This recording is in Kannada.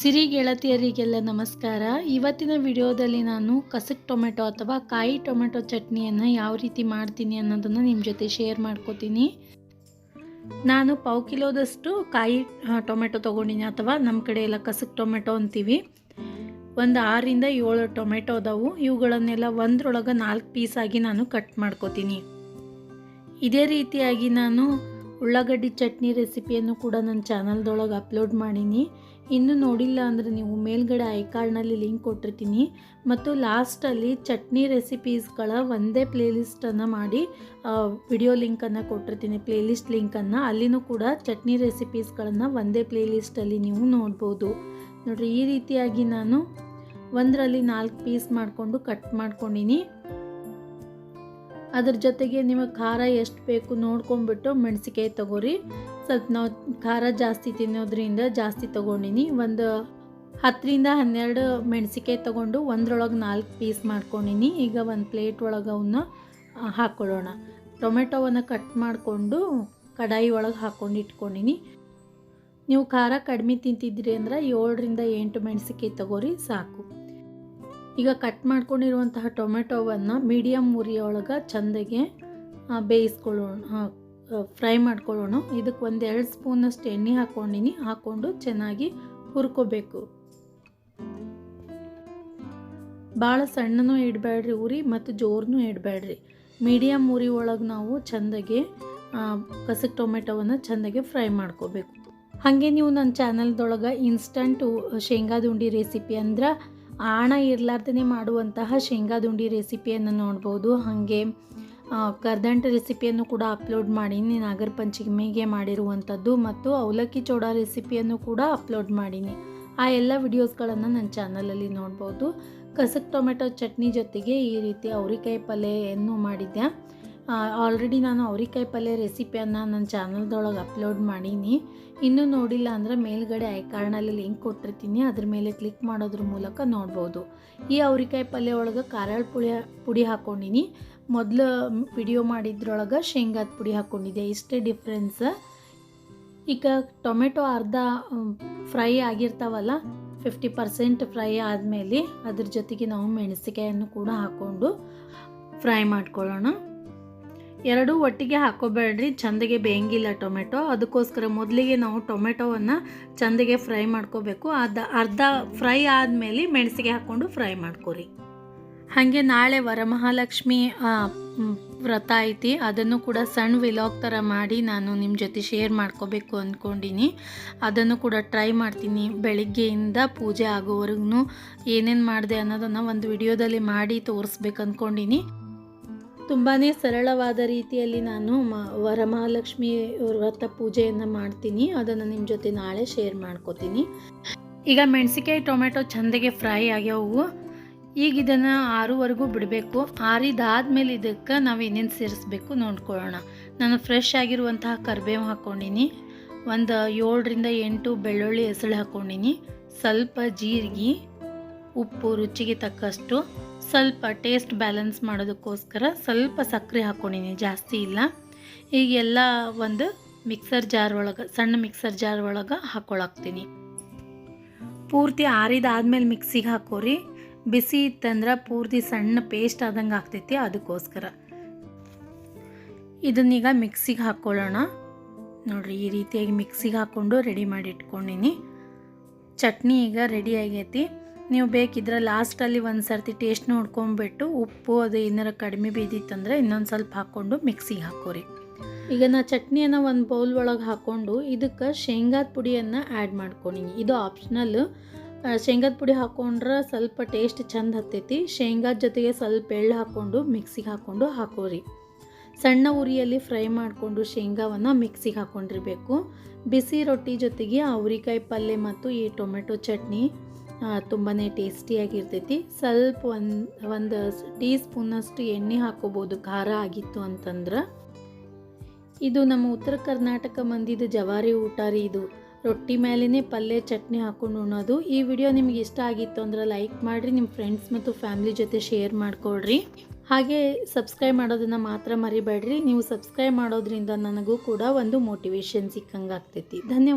ಸಿರಿ ಗೆಳತಿಯರಿಗೆಲ್ಲ ನಮಸ್ಕಾರ. ಇವತ್ತಿನ ವಿಡಿಯೋದಲ್ಲಿ ನಾನು ಕಸಕ್ ಟೊಮೆಟೊ ಅಥವಾ ಕಾಯಿ ಟೊಮೆಟೊ ಚಟ್ನಿಯನ್ನು ಯಾವ ರೀತಿ ಮಾಡ್ತೀನಿ ಅನ್ನೋದನ್ನು ನಿಮ್ಮ ಜೊತೆ ಶೇರ್ ಮಾಡ್ಕೋತೀನಿ. ನಾನು ಪಾವು ಕಿಲೋದಷ್ಟು ಕಾಯಿ ಟೊಮೆಟೊ ತೊಗೊಂಡಿನಿ ಅಥವಾ ನಮ್ಮ ಕಡೆ ಎಲ್ಲ ಕಸಕ್ ಟೊಮೆಟೊ ಅಂತೀವಿ. ಒಂದು ಆರರಿಂದ ಏಳು ಟೊಮೆಟೊ ಅದಾವು. ಇವುಗಳನ್ನೆಲ್ಲ ಒಂದರೊಳಗೆ ನಾಲ್ಕು ಪೀಸಾಗಿ ನಾನು ಕಟ್ ಮಾಡ್ಕೋತೀನಿ. ಇದೇ ರೀತಿಯಾಗಿ ನಾನು ಉಳ್ಳಾಗಡ್ಡಿ ಚಟ್ನಿ ರೆಸಿಪಿಯನ್ನು ಕೂಡ ನನ್ನ ಚಾನಲ್ದೊಳಗೆ ಅಪ್ಲೋಡ್ ಮಾಡೀನಿ. ಇನ್ನೂ ನೋಡಿಲ್ಲ ಅಂದರೆ ನೀವು ಮೇಲ್ಗಡೆ ಕಾರ್ಡ್ನಲ್ಲಿ ಲಿಂಕ್ ಕೊಟ್ಟಿರ್ತೀನಿ. ಮತ್ತು ಲಾಸ್ಟಲ್ಲಿ ಚಟ್ನಿ ರೆಸಿಪೀಸ್ಗಳ ಒಂದೇ ಪ್ಲೇಲಿಸ್ಟನ್ನು ಮಾಡಿ ವಿಡಿಯೋ ಲಿಂಕನ್ನು ಕೊಟ್ಟಿರ್ತೀನಿ, ಪ್ಲೇಲಿಸ್ಟ್ ಲಿಂಕನ್ನು. ಅಲ್ಲಿನೂ ಕೂಡ ಚಟ್ನಿ ರೆಸಿಪೀಸ್ಗಳನ್ನು ಒಂದೇ ಪ್ಲೇಲಿಸ್ಟಲ್ಲಿ ನೀವು ನೋಡ್ಬೋದು. ನೋಡಿರಿ, ಈ ರೀತಿಯಾಗಿ ನಾನು ಒಂದರಲ್ಲಿ ನಾಲ್ಕು ಪೀಸ್ ಮಾಡಿಕೊಂಡು ಕಟ್ ಮಾಡ್ಕೊಂಡಿನಿ. ಅದ್ರ ಜೊತೆಗೆ ನಿಮಗೆ ಖಾರ ಎಷ್ಟು ಬೇಕು ನೋಡ್ಕೊಂಬಿಟ್ಟು ಮೆಣಸಿಕಾಯಿ ತಗೋರಿ. ಸ್ವಲ್ಪ ನಾವು ಖಾರ ಜಾಸ್ತಿ ತಿನ್ನೋದ್ರಿಂದ ಜಾಸ್ತಿ ತೊಗೊಂಡಿನಿ. ಒಂದು ಹತ್ತರಿಂದ ಹನ್ನೆರಡು ಮೆಣಸಿಕಾಯಿ ತೊಗೊಂಡು ಒಂದ್ರೊಳಗೆ ನಾಲ್ಕು ಪೀಸ್ ಮಾಡ್ಕೊಂಡಿನಿ. ಈಗ ಒಂದು ಪ್ಲೇಟ್ ಒಳಗೆ ಅವನ್ನ ಹಾಕ್ಕೊಳ್ಳೋಣ ಟೊಮೆಟೊವನ್ನು ಕಟ್ ಮಾಡಿಕೊಂಡು ಕಡಾಯಿ ಒಳಗೆ ಹಾಕ್ಕೊಂಡು ಇಟ್ಕೊಂಡಿನಿ. ನೀವು ಖಾರ ಕಡಿಮೆ ತಿಂತಿದ್ರಿ ಅಂದ್ರೆ ಏಳರಿಂದ ಎಂಟು ಮೆಣಸಿಕಾಯಿ ತಗೋರಿ ಸಾಕು. ಈಗ ಕಟ್ ಮಾಡ್ಕೊಂಡಿರುವಂತಹ ಟೊಮೆಟೊವನ್ನು ಮೀಡಿಯಮ್ ಉರಿಯೊಳಗೆ ಚೆಂದಗೆ ಬೇಯಿಸ್ಕೊಳ್ಳೋಣ ಫ್ರೈ ಮಾಡ್ಕೊಳ್ಳೋಣ. ಇದಕ್ಕೆ ಒಂದು ಎರಡು ಸ್ಪೂನಷ್ಟು ಎಣ್ಣೆ ಹಾಕ್ಕೊಂಡಿನಿ ಹಾಕ್ಕೊಂಡು ಚೆನ್ನಾಗಿ ಹುರ್ಕೋಬೇಕು. ಭಾಳ ಸಣ್ಣನೂ ಇಡಬೇಡ್ರಿ ಉರಿ, ಮತ್ತು ಜೋರನೂ ಇಡಬೇಡ್ರಿ ಮೀಡಿಯಮ್ ಉರಿ ಒಳಗೆ ನಾವು ಚೆಂದಾಗೆ ಕಸಕ್ ಟೊಮೆಟೊವನ್ನು ಚೆಂದಾಗೆ ಫ್ರೈ ಮಾಡ್ಕೋಬೇಕು. ಹಾಗೆ ನೀವು ನನ್ನ ಚಾನಲ್ದೊಳಗೆ ಇನ್ಸ್ಟಂಟು ಶೇಂಗಾದ ಉಂಡಿ ರೆಸಿಪಿ ಅಂದ್ರೆ ಆಣ ಇರಲಾರ್ದೇ ಮಾಡುವಂತಹ ಶೇಂಗಾದುಂಡಿ ರೆಸಿಪಿಯನ್ನು ನೋಡ್ಬೋದು. ಹಾಗೆ ಕರ್ದಂಟ ರೆಸಿಪಿಯನ್ನು ಕೂಡ ಅಪ್ಲೋಡ್ ಮಾಡೀನಿ ನಾಗರ ಪಂಚಮಿಗೆ ಮಾಡಿರುವಂಥದ್ದು ಮತ್ತು ಅವಲಕ್ಕಿ ಚೋಡ ರೆಸಿಪಿಯನ್ನು ಕೂಡ ಅಪ್ಲೋಡ್ ಮಾಡೀನಿ. ಆ ಎಲ್ಲ ವಿಡಿಯೋಸ್ಗಳನ್ನು ನನ್ನ ಚಾನಲಲ್ಲಿ ನೋಡ್ಬೋದು. ಕಸಕ್ ಟೊಮೆಟೊ ಚಟ್ನಿ ಜೊತೆಗೆ ಈ ರೀತಿ ಅವರಿಕಾಯಿ ಪಲ್ಯವನ್ನು ಮಾಡಿದ್ದೆ ಆಲ್ರೆಡಿ ನಾನು ಅವ್ರಿಕಾಯಿ ಪಲ್ಯ ರೆಸಿಪಿಯನ್ನು ನನ್ನ ಚಾನಲ್ದೊಳಗೆ ಅಪ್ಲೋಡ್ ಮಾಡೀನಿ. ಇನ್ನೂ ನೋಡಿಲ್ಲ ಅಂದರೆ ಮೇಲ್ಗಡೆ ಐಕಾರ್ಡ್ನಲ್ಲಿ ಲಿಂಕ್ ಕೊಟ್ಟಿರ್ತೀನಿ. ಅದ್ರ ಮೇಲೆ ಕ್ಲಿಕ್ ಮಾಡೋದ್ರ ಮೂಲಕ ನೋಡ್ಬೋದು. ಈ ಅವ್ರಿಕಾಯಿ ಪಲ್ಯ ಒಳಗೆ ಕಾರಾಳ ಪುಳಿ ಪುಡಿ ಹಾಕ್ಕೊಂಡಿನಿ ಮೊದಲು ವಿಡಿಯೋ ಮಾಡಿದ್ರೊಳಗೆ ಶೇಂಗಾದ ಪುಡಿ ಹಾಕ್ಕೊಂಡಿದ್ದೆ ಇಷ್ಟೇ ಡಿಫ್ರೆನ್ಸ್ ಈಗ ಟೊಮೆಟೊ ಅರ್ಧ ಫ್ರೈ ಆಗಿರ್ತಾವಲ್ಲ ಫಿಫ್ಟಿ ಪರ್ಸೆಂಟ್ ಫ್ರೈ ಆದಮೇಲೆ ಅದ್ರ ಜೊತೆಗೆ ನಾವು ಮೆಣಸಿಕಾಯನ್ನು ಕೂಡ ಹಾಕ್ಕೊಂಡು ಫ್ರೈ ಮಾಡ್ಕೊಳ್ಳೋಣ. ಎರಡೂ ಒಟ್ಟಿಗೆ ಹಾಕೋಬೇಡ್ರಿ. ಚಂದಗೆ ಬೇಯಂಗಿಲ್ಲ ಟೊಮೆಟೊ. ಅದಕ್ಕೋಸ್ಕರ ಮೊದಲಿಗೆ ನಾವು ಟೊಮೆಟೊವನ್ನು ಚಂದಗೆ ಫ್ರೈ ಮಾಡ್ಕೋಬೇಕು. ಅದು ಅರ್ಧ ಫ್ರೈ ಆದಮೇಲೆ ಮೆಣಸಿಗೆ ಹಾಕ್ಕೊಂಡು ಫ್ರೈ ಮಾಡ್ಕೊರಿ. ಹಾಗೆ ನಾಳೆ ವರಮಹಾಲಕ್ಷ್ಮಿ ವ್ರತ ಐತಿ. ಅದನ್ನು ಕೂಡ ಸಣ್ಣ ವಿಲಾಗ್ ಥರ ಮಾಡಿ ನಾನು ನಿಮ್ಮ ಜೊತೆ ಶೇರ್ ಮಾಡ್ಕೋಬೇಕು ಅಂದ್ಕೊಂಡಿನಿ ಅದನ್ನು ಕೂಡ ಟ್ರೈ ಮಾಡ್ತೀನಿ. ಬೆಳಿಗ್ಗೆಯಿಂದ ಪೂಜೆ ಆಗೋವರೆಗೂ ಏನೇನು ಮಾಡಿದೆ ಅನ್ನೋದನ್ನು ಒಂದು ವಿಡಿಯೋದಲ್ಲಿ ಮಾಡಿ ತೋರಿಸ್ಬೇಕು ಅಂದ್ಕೊಂಡಿನಿ ತುಂಬಾ ಸರಳವಾದ ರೀತಿಯಲ್ಲಿ ನಾನು ಮ, ವರಮಹಾಲಕ್ಷ್ಮಿ ವ್ರತ ಪೂಜೆಯನ್ನು ಮಾಡ್ತೀನಿ. ಅದನ್ನು ನಿಮ್ಮ ಜೊತೆ ನಾಳೆ ಶೇರ್ ಮಾಡ್ಕೋತೀನಿ. ಈಗ ಮೆಣಸಿಕಾಯಿ ಟೊಮೆಟೊ ಚಂದಗೆ ಫ್ರೈ ಆಗ್ಯಾವು. ಈಗ ಇದನ್ನು ಆರುವರೆಗೂ ಬಿಡಬೇಕು. ಆರಿದಾದ್ಮೇಲೆ ಇದಕ್ಕೆ ನಾವು ಏನೇನು ಸೇರಿಸ್ಬೇಕು ನೋಡ್ಕೊಳ್ಳೋಣ. ನಾನು ಫ್ರೆಶ್ ಆಗಿರುವಂತಹ ಕರಿಬೇವು ಹಾಕ್ಕೊಂಡಿನಿ ಒಂದು ಏಳರಿಂದ ಎಂಟು ಬೆಳ್ಳುಳ್ಳಿ ಹೆಸಳು ಹಾಕ್ಕೊಂಡಿನಿ ಸ್ವಲ್ಪ ಜೀರಿಗೆ, ಉಪ್ಪು, ರುಚಿಗೆ ತಕ್ಕಷ್ಟು. ಸ್ವಲ್ಪ ಟೇಸ್ಟ್ ಬ್ಯಾಲೆನ್ಸ್ ಮಾಡೋದಕ್ಕೋಸ್ಕರ ಸ್ವಲ್ಪ ಸಕ್ಕರೆ ಹಾಕ್ಕೊಂಡಿನಿ, ಜಾಸ್ತಿ ಇಲ್ಲ. ಈಗೆಲ್ಲ ಒಂದು ಮಿಕ್ಸರ್ ಜಾರ್ ಒಳಗೆ, ಸಣ್ಣ ಮಿಕ್ಸರ್ ಜಾರ್ ಒಳಗೆ ಹಾಕ್ಕೊಳಕ್ತೀನಿ ಪೂರ್ತಿ ಆರಿದಾದ್ಮೇಲೆ ಮಿಕ್ಸಿಗೆ ಹಾಕೋರಿ. ಬಿಸಿ ಇತ್ತಂದ್ರೆ ಪೂರ್ತಿ ಸಣ್ಣ ಪೇಸ್ಟ್ ಆದಂಗೆ ಆಗ್ತೈತಿ ಅದಕ್ಕೋಸ್ಕರ. ಇದನ್ನೀಗ ಮಿಕ್ಸಿಗೆ ಹಾಕ್ಕೊಳ್ಳೋಣ ನೋಡಿರಿ, ಈ ರೀತಿಯಾಗಿ ಮಿಕ್ಸಿಗೆ ಹಾಕ್ಕೊಂಡು ರೆಡಿ ಮಾಡಿ ಇಟ್ಕೊಂಡಿನಿ. ಚಟ್ನಿ ಈಗ ರೆಡಿ ಆಗೈತಿ. ನೀವು ಬೇಕಿದ್ರೆ ಲಾಸ್ಟಲ್ಲಿ ಒಂದು ಸರ್ತಿ ಟೇಸ್ಟ್ ನೋಡ್ಕೊಂಬಿಟ್ಟು ಉಪ್ಪು ಅದು ಏನಾರ ಕಡಿಮೆ ಬಿದ್ದಿತ್ತಂದ್ರೆ ಇನ್ನೊಂದು ಸ್ವಲ್ಪ ಹಾಕ್ಕೊಂಡು ಮಿಕ್ಸಿಗೆ ಹಾಕೋರಿ. ಈಗ ನಾ ಚಟ್ನಿಯನ್ನು ಒಂದು ಬೌಲ್ ಒಳಗೆ ಹಾಕ್ಕೊಂಡು ಇದಕ್ಕೆ ಶೇಂಗಾದ ಪುಡಿಯನ್ನು ಆ್ಯಡ್ ಮಾಡ್ಕೊಂಡಿನಿ ಇದು ಆಪ್ಷನಲ್ ಶೇಂಗಾದ ಪುಡಿ ಹಾಕ್ಕೊಂಡ್ರೆ ಸ್ವಲ್ಪ ಟೇಸ್ಟ್ ಚಂದ ಹತ್ತೈತಿ. ಶೇಂಗಾದ ಜೊತೆಗೆ ಸ್ವಲ್ಪ ಎಳ್ಳು ಹಾಕ್ಕೊಂಡು ಮಿಕ್ಸಿಗೆ ಹಾಕ್ಕೊಂಡು ಹಾಕೋರಿ. ಸಣ್ಣ ಉರಿಯಲ್ಲಿ ಫ್ರೈ ಮಾಡಿಕೊಂಡು ಶೇಂಗಾವನ್ನು ಮಿಕ್ಸಿಗೆ ಹಾಕ್ಕೊಂಡಿರಬೇಕು ಬಿಸಿ ರೊಟ್ಟಿ ಜೊತೆಗೆ ಅವರಿಕಾಯಿ ಪಲ್ಯ ಮತ್ತು ಈ ಟೊಮೆಟೊ ಚಟ್ನಿ. ತುಂಬಾ ಟೇಸ್ಟಿಯಾಗಿರ್ತೈತಿ. ಸ್ವಲ್ಪ ಒಂದು ಒಂದು ಟೀ ಸ್ಪೂನಷ್ಟು ಎಣ್ಣೆ ಹಾಕೋಬೋದು. ಖಾರ ಆಗಿತ್ತು ಅಂತಂದ್ರೆ. ಇದು ನಮ್ಮ ಉತ್ತರ ಕರ್ನಾಟಕ ಮಂದಿದು ಜವಾರಿ ಊಟ ರೀ ಇದು. ರೊಟ್ಟಿ ಮೇಲೇ ಪಲ್ಯ ಚಟ್ನಿ ಹಾಕೊಂಡು ಉಣ್ಣೋದು ಈ ವಿಡಿಯೋ ನಿಮ್ಗೆ ಇಷ್ಟ ಆಗಿತ್ತು ಅಂದ್ರೆ ಲೈಕ್ ಮಾಡಿರಿ ನಿಮ್ಮ ಫ್ರೆಂಡ್ಸ್ ಮತ್ತು ಫ್ಯಾಮ್ಲಿ ಜೊತೆ ಶೇರ್ ಮಾಡ್ಕೊಳ್ರಿ. ಹಾಗೆ ಸಬ್ಸ್ಕ್ರೈಬ್ ಮಾಡೋದನ್ನು ಮಾತ್ರ ಮರಿಬೇಡ್ರಿ. ನೀವು ಸಬ್ಸ್ಕ್ರೈಬ್ ಮಾಡೋದ್ರಿಂದ ನನಗೂ ಕೂಡ ಒಂದು ಮೋಟಿವೇಶನ್ ಸಿಕ್ಕಂಗೆ ಆಗ್ತೈತಿ ಧನ್ಯವಾದ.